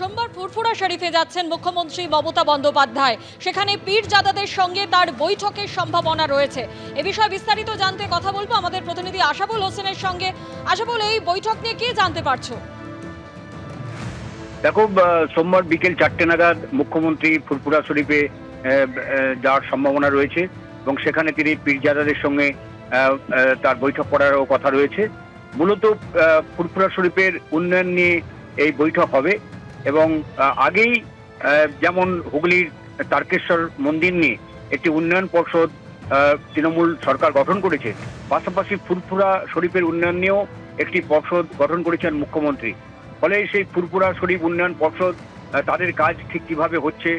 সোমবার ফুরফুরা শরীফে যাচ্ছেন মুখ্যমন্ত্রী মমতা বন্দ্যোপাধ্যায়। সেখানে পীরজাদাদের সঙ্গে তার বৈঠকের সম্ভাবনা রয়েছে। এ বিষয়ে বিস্তারিত জানতে কথা বলব আমাদের প্রতিনিধি আশাবুল হোসেনের সঙ্গে। আশাবুল এই বৈঠক নিয়ে কি জানতে পারছ? দেখো সোমবার বিকেল চারটে নাগাদ মুখ্যমন্ত্রী ফুরফুরা শরীফে যাওয়ার সম্ভাবনা রয়েছে এবং সেখানে তিনি পীরজাদাদের সঙ্গে তার বৈঠক করারও কথা রয়েছে। মূলত আহ, ফুরপুরা শরীফের উন্নয়ন নিয়ে এই বৈঠক হবে। এবং আগেই যেমন হুগলির তারকেশ্বর মন্দির নিয়ে একটি উন্নয়ন পর্ষদ তৃণমূল সরকার গঠন করেছে, পাশাপাশি ফুরফুরা শরীফের উন্নয়ন নিয়েও একটি পর্ষদ গঠন করেছেন মুখ্যমন্ত্রী। ফলে সেই ফুরপুরা শরীফ উন্নয়ন পর্ষদ তাদের কাজ ঠিক কীভাবে হচ্ছে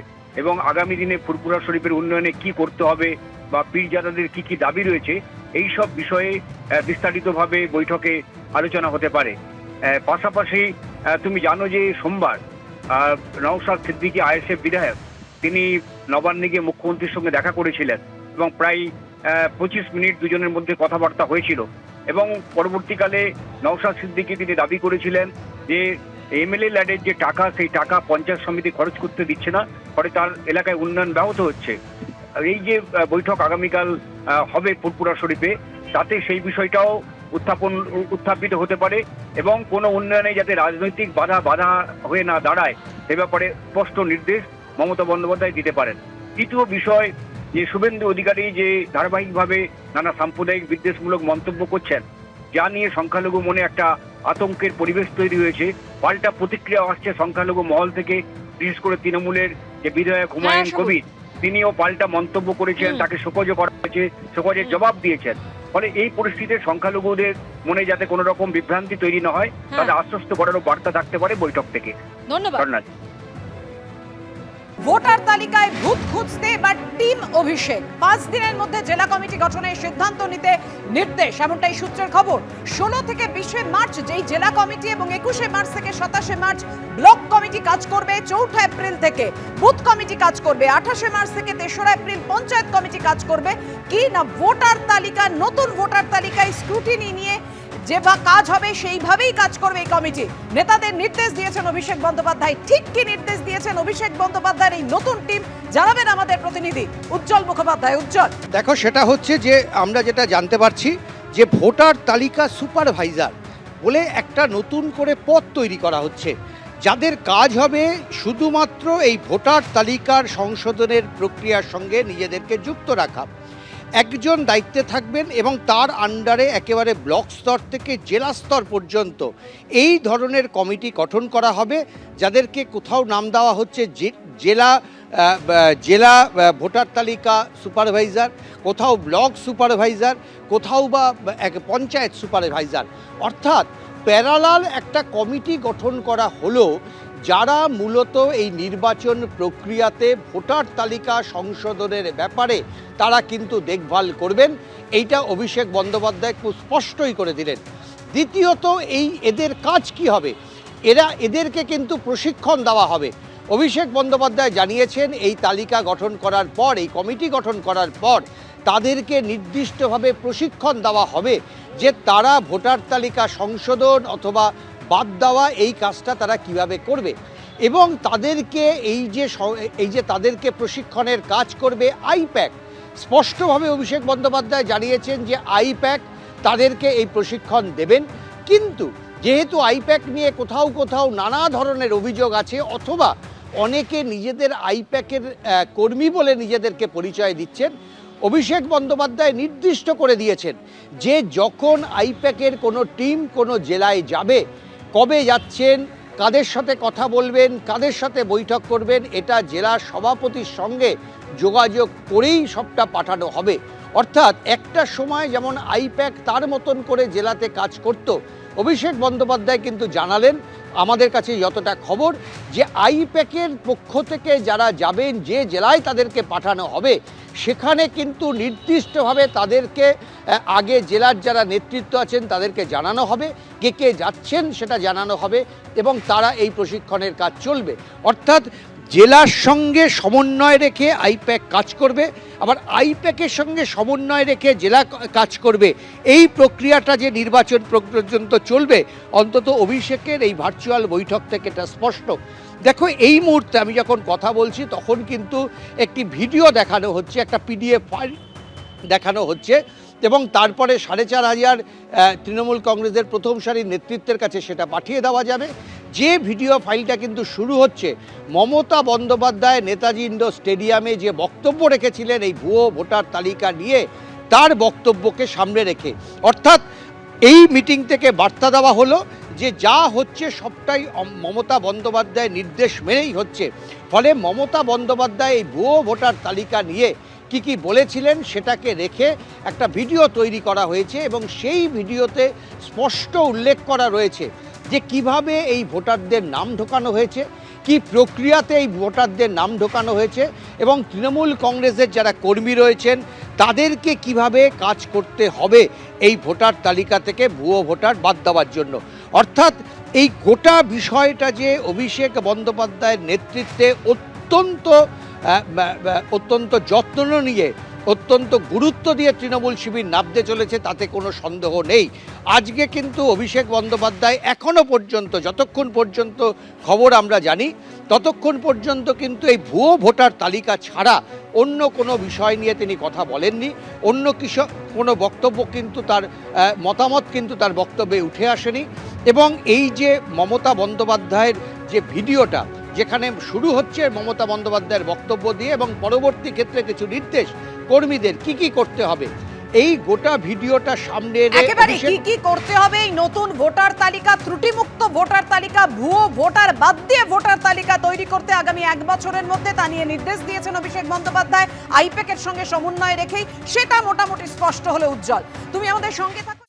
এবং আগামী দিনে ফুরপুরা শরীফের উন্নয়নে কি করতে হবে বা পীরজাদাদের কি কি দাবি রয়েছে, এই সব বিষয়ে বিস্তারিতভাবে বৈঠকে আলোচনা হতে পারে। পাশাপাশি তুমি জানো যে সোমবার নওশাদ সিদ্দিকী আইএসএফ বিধায়ক, তিনি নবান্নে গিয়ে মুখ্যমন্ত্রীর সঙ্গে দেখা করেছিলেন এবং প্রায় পঁচিশ মিনিট দুজনের মধ্যে কথাবার্তা হয়েছিল এবং পরবর্তীকালে নওশাদ সিদ্দিকী তিনি দাবি করেছিলেন যে এমএলএ ল্যাডের যে টাকা, সেই টাকা পঞ্চায়েত সমিতি খরচ করতে দিচ্ছে না, ফলে তার এলাকায় উন্নয়ন ব্যাহত হচ্ছে। এই যে বৈঠক আগামীকাল হবে ফুরপুরা শরীফে, তাতে সেই বিষয়টাও উত্থাপন উত্থাপিত হতে পারে এবং কোনো উন্নয়নে যাতে রাজনৈতিক বাধা বাধা হয়ে না দাঁড়ায় সে ব্যাপারে স্পষ্ট নির্দেশ মমতা বন্দ্যোপাধ্যায় দিতে পারেন। তৃতীয় বিষয় যে শুভেন্দু অধিকারী যে ধারাবাহিকভাবে নানা সাম্প্রদায়িক বিদ্বেষমূলক মন্তব্য করছেন যা নিয়ে সংখ্যালঘু মনে একটা আতঙ্কের পরিবেশ তৈরি হয়েছে। পাল্টা প্রতিক্রিয়া আসছে সংখ্যালঘু মহল থেকে বিশেষ করে তৃণমূলের যে বিধায়ক হুমায়ুন সবুজ। কবির তিনিও পাল্টা মন্তব্য করেছেন তাকে শোকজও করা হয়েছে শোকজের জবাব দিয়েছেন। ফলে এই পরিস্থিতিতে সংখ্যালঘুদের মনে যাতে কোনো রকম বিভ্রান্তি তৈরি না হয় হ্যাঁ। তাদের আশ্বস্ত করারও বার্তা থাকতে পারে বৈঠক থেকে। ধন্যবাদ। ভোটার তালিকায় ভূত খুঁজতে বা টিম অভিষেক। পাঁচ দিনের মধ্যে জেলা কমিটি গঠনের সিদ্ধান্ত নিতে নির্দেশ, এমনটাই সূত্রের খবর। ষোলো থেকে বিশে মার্চ, যেই জেলা কমিটি এবং একুশে মার্চ থেকে সাতাশে মার্চ ব্লক কমিটি কাজ করবে, চৌঠা এপ্রিল থেকে বুথ কমিটি কাজ করবে, আঠাশে মার্চ থেকে তেসরা এপ্রিল পঞ্চায়েত কমিটি কাজ করবে। কি না ভোটার তালিকা, নতুন ভোটার তালিকায় স্ক্রুটিনি নিয়ে যে বা কাজ হবে, সেইভাবেই কাজ করবে এই কমিটি। নেতাদের নির্দেশ দিয়েছেন অভিষেক বন্দ্যোপাধ্যায়। ঠিক কি নির্দেশ দিয়েছেন অভিষেক বন্দ্যোপাধ্যায়ের এই নতুন টিম? জানাবেন আমাদের প্রতিনিধি উজ্জ্বল মুখোপাধ্যায়। উজ্জ্বল। দেখো, সেটা হচ্ছে যে আমরা যেটা জানতে পারছি যে ভোটার তালিকা সুপারভাইজার বলে একটা নতুন করে পদ তৈরি করা হচ্ছে। যাদের কাজ হবে শুধুমাত্র এই ভোটার তালিকার সংশোধনের প্রক্রিয়ার সঙ্গে নিজেদেরকে যুক্ত রাখা। একজন দায়িত্বে থাকবেন এবং তার আন্ডারে একেবারে ব্লক স্তর থেকে জেলা স্তর পর্যন্ত এই ধরনের কমিটি গঠন করা হবে, যাদেরকে কোথাও নাম দেওয়া হচ্ছে জেলা জেলা ভোটার তালিকা সুপারভাইজার, কোথাও ব্লক সুপারভাইজার, কোথাও বা এক পঞ্চায়েত সুপারভাইজার। অর্থাৎ প্যারালাল একটা কমিটি গঠন করা হলো যারা মূলত এই নির্বাচন প্রক্রিয়াতে ভোটার তালিকা সংশোধনের ব্যাপারে তারা কিন্তু দেখভাল করবেন, এইটা অভিষেক বন্দ্যোপাধ্যায় খুব স্পষ্টই করে দিলেন। দ্বিতীয়ত, এই এদের কাজ কি হবে? এরা এদেরকে কিন্তু প্রশিক্ষণ দেওয়া হবে। অভিষেক বন্দ্যোপাধ্যায় জানিয়েছেন, এই তালিকা গঠন করার পর, এই কমিটি গঠন করার পর তাদেরকে নির্দিষ্টভাবে প্রশিক্ষণ দেওয়া হবে যে তারা ভোটার তালিকা সংশোধন অথবা বাদ দেওয়া এই কাজটা তারা কীভাবে করবে? এবং তাদেরকে এই যে এই যে তাদেরকে প্রশিক্ষণের কাজ করবে আইপ্যাক, স্পষ্টভাবে অভিষেক বন্দ্যোপাধ্যায় জানিয়েছেন যে আইপ্যাক তাদেরকে এই প্রশিক্ষণ দেবেন। কিন্তু যেহেতু আইপ্যাক নিয়ে কোথাও কোথাও নানা ধরনের অভিযোগ আছে, অথবা অনেকে নিজেদের আইপ্যাকের কর্মী বলে নিজেদেরকে পরিচয় দিচ্ছেন, অভিষেক বন্দ্যোপাধ্যায় নির্দিষ্ট করে দিয়েছেন যে যখন আইপ্যাকের কোনো টিম কোনো জেলায় যাবে কবে যাচ্ছেন, কাদের সাথে কথা বলবেন, কাদের সাথে বৈঠক করবেন, এটা জেলা সভাপতির সঙ্গে যোগাযোগ করেই সবটা পাঠানো হবে। অর্থাৎ একটা সময় যেমন আইপ্যাক তার মতন করে জেলাতে কাজ করত। অভিষেক বন্দ্যোপাধ্যায় কিন্তু জানালেন আমাদের কাছে যতটা খবর যে আইপ্যাকের পক্ষ থেকে যারা যাবেন, যে জেলায় তাদেরকে পাঠানো হবে, সেখানে কিন্তু নির্দিষ্টভাবে তাদেরকে আগে জেলার যারা নেতৃত্ব আছেন তাদেরকে জানানো হবে, কে কে যাচ্ছেন সেটা জানানো হবে এবং তারা এই প্রশিক্ষণের কাজ চলবে। অর্থাৎ জেলার সঙ্গে সমন্বয় রেখে আইপ্যাক কাজ করবে, আবার আইপ্যাকের সঙ্গে সমন্বয় রেখে জেলা কাজ করবে। এই প্রক্রিয়াটা যে নির্বাচন পর্যন্ত চলবে, অন্তত অভিষেকের এই ভার্চুয়াল বৈঠক থেকে এটা স্পষ্ট। দেখো, এই মুহূর্তে আমি যখন কথা বলছি, তখন কিন্তু একটি ভিডিও দেখানো হচ্ছে, একটা পিডিএফ ফাইল দেখানো হচ্ছে, এবং তারপরে সাড়ে চার হাজার তৃণমূল কংগ্রেসের প্রথম সারির নেতৃত্বের কাছে সেটা পাঠিয়ে দেওয়া যাবে। যে ভিডিও ফাইলটা কিন্তু শুরু হচ্ছে, মমতা বন্দ্যোপাধ্যায় নেতাজি ইন্ডোর স্টেডিয়ামে যে বক্তব্য রেখেছিলেন এই ভুয়ো ভোটার তালিকা নিয়ে, তার বক্তব্যকে সামনে রেখে। অর্থাৎ এই মিটিং থেকে বার্তা দেওয়া হলো যে যা হচ্ছে সবটাই মমতা বন্দ্যোপাধ্যায় নির্দেশ মেনেই হচ্ছে। ফলে মমতা বন্দ্যোপাধ্যায় এই ভুয়ো ভোটার তালিকা নিয়ে কি কি বলেছিলেন সেটাকে রেখে একটা ভিডিও তৈরি করা হয়েছে এবং সেই ভিডিওতে স্পষ্ট উল্লেখ করা রয়েছে। যে কীভাবে এই ভোটারদের নাম ঢোকানো হয়েছে, কি প্রক্রিয়াতে এই ভোটারদের নাম ঢোকানো হয়েছে এবং তৃণমূল কংগ্রেসের যারা কর্মী রয়েছেন, তাদেরকে কীভাবে কাজ করতে হবে এই ভোটার তালিকা থেকে ভুয়ো ভোটার বাদ দেওয়ার জন্য? অর্থাৎ এই গোটা বিষয়টা যে অভিষেক বন্দ্যোপাধ্যায়ের নেতৃত্বে অত্যন্ত অত্যন্ত যত্ন নিয়ে অত্যন্ত গুরুত্ব দিয়ে তৃণমূল শিবির নামতে চলেছে, তাতে কোনো সন্দেহ নেই। আজকে কিন্তু অভিষেক বন্দ্যোপাধ্যায় এখনও পর্যন্ত, যতক্ষণ পর্যন্ত খবর আমরা জানি, ততক্ষণ পর্যন্ত কিন্তু এই ভুয়ো ভোটার তালিকা ছাড়া অন্য কোনো বিষয় নিয়ে তিনি কথা বলেননি। অন্য কিছু কোনো বক্তব্য কিন্তু তার মতামত কিন্তু তার বক্তব্যে উঠে আসেনি। এবং এই যে মমতা বন্দ্যোপাধ্যায়ের যে ভিডিওটা যেখানে শুরু হচ্ছে মমতা বন্দ্যোপাধ্যায়ের বক্তব্য দিয়ে এবং পরবর্তী ক্ষেত্রে কিছু নির্দেশ কর্মীদের কি কি করতে হবে? এই গোটা ভিডিওটা সামনে একেবারে কি কি করতে হবে? এই নতুন ভোটার তালিকা ত্রুটিমুক্ত ভোটার তালিকা ভুয়ো ভোটার বাদ দিয়ে ভোটার তালিকা তৈরি করতে আগামী এক বছরের মধ্যে তা নিয়ে নির্দেশ দিয়েছেন অভিষেক বন্দ্যোপাধ্যায়। আইপ্যাকের সঙ্গে সমন্বয় রেখেই সেটা মোটামুটি স্পষ্ট হলে উজ্জ্বল। তুমি আমাদের সঙ্গে থাকো।